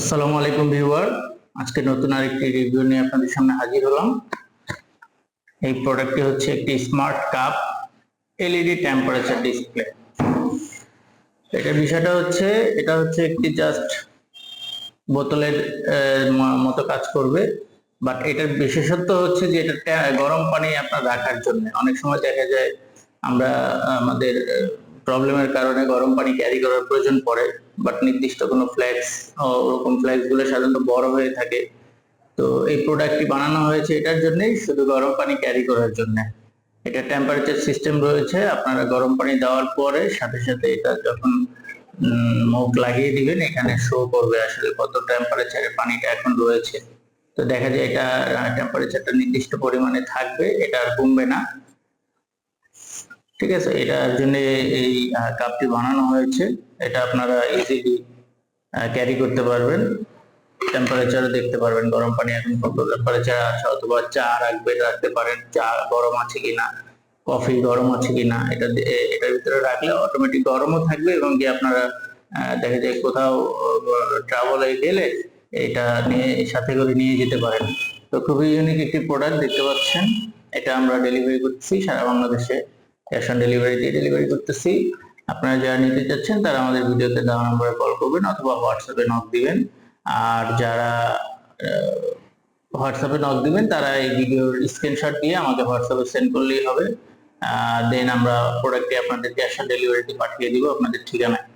আসসালামু আলাইকুম ভিউয়ার। আজকে নতুন আরেকটি রিভিউ নিয়ে আপনাদের সামনে হাজির হলাম। এই প্রোডাক্টটি হচ্ছে একটি smart cup LED temperature display এটার বিষয়টা হচ্ছে, এটা হচ্ছে একটি জাস্ট বোতলের মতো কাজ করবে। বাট এটার বিশেষত্ব হচ্ছে যে এটা গরম পানি আপনার রাখার জন্য। অনেক সময় দেখা যায় আমরা, আমাদের প্রবলেমের কারণে গরম পানি ক্যারি করার প্রয়োজন পড়ে বাট নির্দিষ্ট কোনো ফ্ল্যাক্স ওরকম ফ্ল্যাক্সগুলো সাধারণত বড় হয়ে থাকে। তো এই প্রোডাক্টটি বানানো হয়েছে এটার জন্যই, শুধু গরম পানি ক্যারি করার জন্য। এটা টেম্পারেচার সিস্টেম রয়েছে, আপনারা গরম পানি দেওয়ার পরে সাথে সাথে এটা যখন মুখ লাগিয়ে দিবেন, এখানে শো করবে আসলে কত টেম্পারেচারে পানিটা এখন রয়েছে। তো দেখা যায় এটা টেম্পারেচারটা নির্দিষ্ট পরিমাণে থাকবে, এটা আর কমবে না। ঠিক আছে এটার জন্য এই কাপটি বানানো হয়েছে। এটা আপনারা ইজিলি ক্যারি করতে পারবেন। টেম্পারেচার দেখতে পারবেন গরম পানি এখন কত। টেম্পারেচার আছে অথবা চা রাখবেন রাখতে পারেন। চা গরম আছে কিনা কফি গরম আছে কিনা, এটা এটার ভিতরে রাখলে অটোমেটিক গরমও থাকবে এবং কি আপনারা দেখা যায় কোথাও ট্রাভেলে গেলে এটা নিয়ে, সাথে করে নিয়ে যেতে পারেন। তো খুবই ইউনিক একটি প্রোডাক্ট দেখতে পাচ্ছেন। এটা আমরা ডেলিভারি করছি সারা বাংলাদেশে। ক্যাশ অন ডেলিভারি দিয়ে ডেলিভারি করতেছি। আপনারা যারা নিতে চাচ্ছেন, তারা আমাদের ভিডিওতে দেওয়া নম্বরে কল করবেন অথবা হোয়াটসঅ্যাপে নক দিবেন। আর যারা হোয়াটসঅ্যাপে নক দিবেন, তারা এই ভিডিওর স্ক্রিনশট দিয়ে আমাদের হোয়াটসঅ্যাপে সেন্ড করলেই হবে। দেন আমরা প্রোডাক্টটি আপনাদের ক্যাশ অন ডেলিভারিতে পাঠিয়ে দিব, আপনাদের ঠিকানায়।